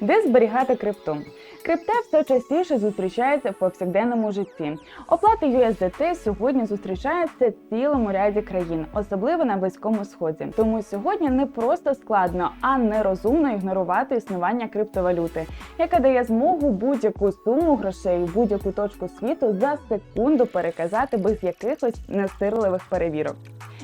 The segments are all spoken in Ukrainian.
Де зберігати крипту? Крипта все частіше зустрічається в повсякденному житті. Оплата USDT сьогодні зустрічається в цілому ряді країн, особливо на близькому сході. Тому сьогодні не просто складно, а нерозумно ігнорувати існування криптовалюти, яка дає змогу будь-яку суму грошей в будь-яку точку світу за секунду переказати без якихось нестирливих перевірок.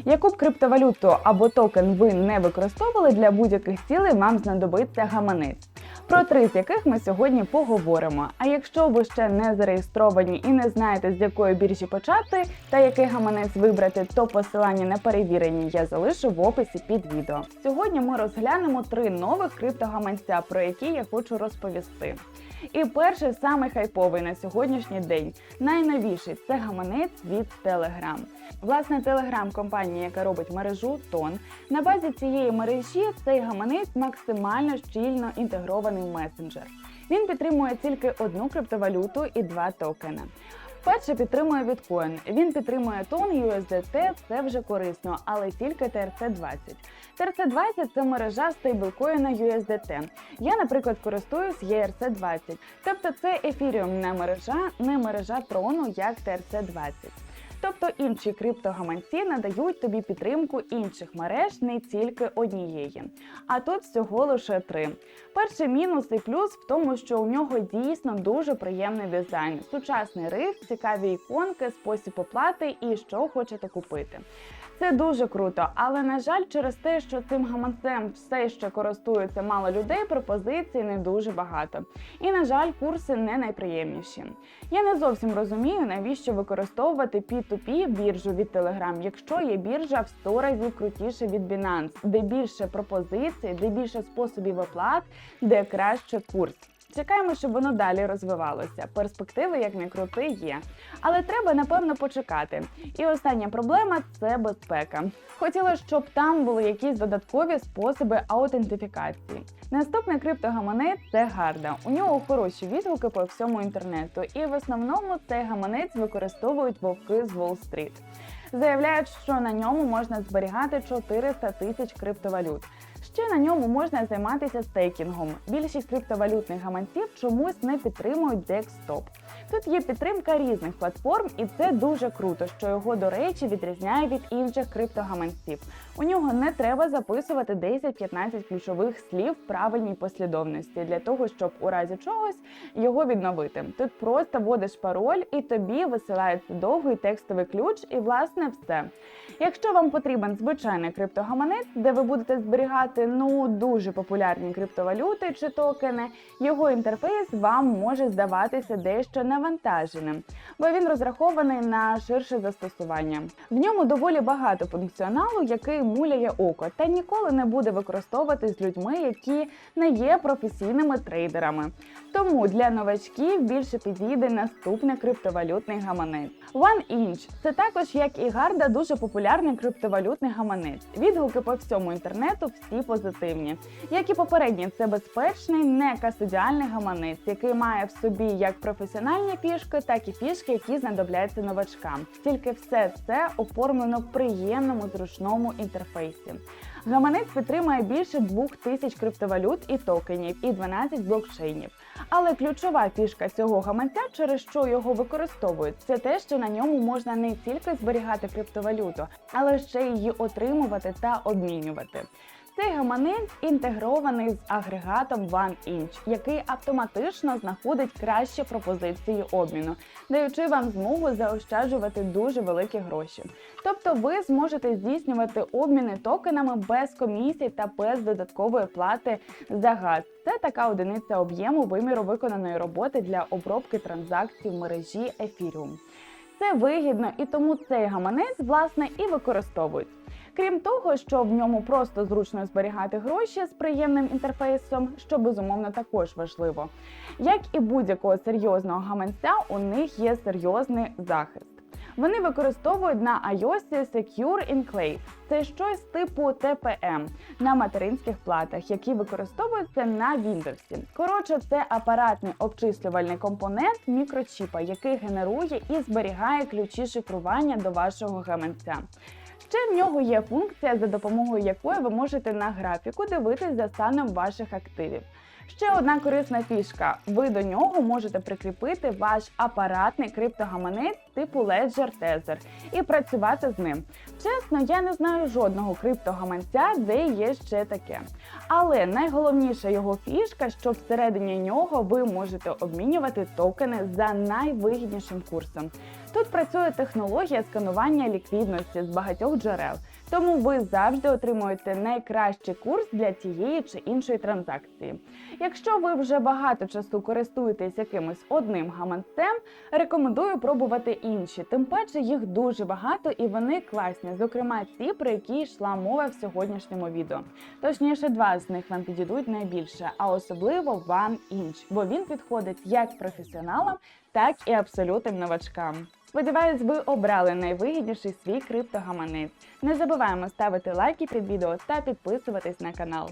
Яку б криптовалюту або токен ви не використовували для будь-яких цілей, вам знадобиться гаманець. Про три з яких ми сьогодні поговоримо. А якщо ви ще не зареєстровані і не знаєте, з якої біржі почати та який гаманець вибрати, то посилання на перевірені я залишу в описі під відео. Сьогодні ми розглянемо три нових криптогаманця, про які я хочу розповісти. І перший самий хайповий на сьогоднішній день, найновіший це гаманець від Telegram. Власне, Telegram компанія, яка робить мережу Тон. На базі цієї мережі цей гаманець максимально щільно інтегрований в месенджер. Він підтримує тільки одну криптовалюту і два токени. Перший підтримує біткоін. Він підтримує тон USDT, це вже корисно, але тільки TRC-20. TRC-20 – це мережа стейблкоїна USDT. Я, наприклад, користуюсь ERC-20. Тобто це ефіріумна мережа, не мережа трону, як TRC-20. Тобто інші криптогаманці надають тобі підтримку інших мереж, не тільки однієї. А тут всього лише три. Перший мінус і плюс в тому, що у нього дійсно дуже приємний дизайн, сучасний риф, цікаві іконки, спосіб оплати і що хочете купити. Це дуже круто, але на жаль, через те, що цим гаманцем все ще користується мало людей, пропозицій не дуже багато. І на жаль, курси не найприємніші. Я не зовсім розумію, навіщо використовувати P2P біржу від Telegram, якщо є біржа в 100 разів крутіше від Binance, де більше пропозицій, де більше способів оплат, де краще курс. Чекаємо, щоб воно далі розвивалося. Перспективи, як не крути, є. Але треба напевно почекати. І остання проблема це безпека. Хотіла, щоб там були якісь додаткові способи аутентифікації. Наступний криптогаманець це гарда. У нього хороші відгуки по всьому інтернету, і в основному цей гаманець використовують вовки з Уолл-стріт. Заявляють, що на ньому можна зберігати 400 тисяч криптовалют. Ще на ньому можна займатися стейкінгом. Більшість криптовалютних гаманців чомусь не підтримують DexTop. Тут є підтримка різних платформ, і це дуже круто, що його, до речі, відрізняє від інших криптогаманців. У нього не треба записувати 10-15 ключових слів в правильній послідовності для того, щоб у разі чогось його відновити. Тут просто вводиш пароль і тобі висилається довгий текстовий ключ, і власне все. Якщо вам потрібен звичайний криптогаманець, де ви будете зберігати ну дуже популярні криптовалюти чи токени, його інтерфейс вам може здаватися дещо навантаженим, бо він розрахований на ширше застосування. В ньому доволі багато функціоналу, який муляє око, та ніколи не буде використовуватись з людьми, які не є професійними трейдерами. Тому для новачків більше підійде наступний криптовалютний гаманець. OneInch – це також, як і Гарда, дуже популярний криптовалютний гаманець. Відгуки по всьому інтернету всі позитивні. Як і попередній, це безпечний, не кастодіальний гаманець, який має в собі як професіональні фішки, так і фішки, які знадобляться новачкам. Тільки все це оформлено в приємному зручному інтерфейсі. Гаманець підтримує більше 2000 криптовалют і токенів, і 12 блокчейнів. Але ключова фішка цього гаманця, через що його використовують, це те, що на ньому можна не тільки зберігати криптовалюту, але ще її отримувати та обмінювати. Цей гаманець інтегрований з агрегатом OneInch, який автоматично знаходить кращі пропозиції обміну, даючи вам змогу заощаджувати дуже великі гроші. Тобто ви зможете здійснювати обміни токенами без комісій та без додаткової плати за газ. Це така одиниця об'єму виміру виконаної роботи для обробки транзакцій в мережі Ethereum. Це вигідно і тому цей гаманець власне і використовують. Крім того, що в ньому просто зручно зберігати гроші з приємним інтерфейсом, що безумовно також важливо. Як і будь-якого серйозного гаманця, у них є серйозний захист. Вони використовують на iOS Secure Enclave. Це щось типу TPM на материнських платах, які використовуються на Windows. Коротше, це апаратний обчислювальний компонент мікрочіпа, який генерує і зберігає ключі шифрування до вашого гаманця. Ще в нього є функція, за допомогою якої ви можете на графіку дивитись за станом ваших активів. Ще одна корисна фішка. Ви до нього можете прикріпити ваш апаратний криптогаманець типу Ledger Tether і працювати з ним. Чесно, я не знаю жодного криптогаманця, де є ще таке. Але найголовніша його фішка, що всередині нього ви можете обмінювати токени за найвигіднішим курсом. Тут працює технологія сканування ліквідності з багатьох джерел, тому ви завжди отримуєте найкращий курс для тієї чи іншої транзакції. Якщо ви вже багато часу користуєтесь якимось одним гаманцем, рекомендую пробувати інші. Тим паче їх дуже багато і вони класні, зокрема ті, про які йшла мова в сьогоднішньому відео. Точніше, два з них вам підійдуть найбільше, а особливо One Inch, бо він підходить як професіоналам, так і абсолютним новачкам. Сподіваюсь, ви обрали найвигідніший свій криптогаманець. Не забуваємо ставити лайки під відео та підписуватись на канал.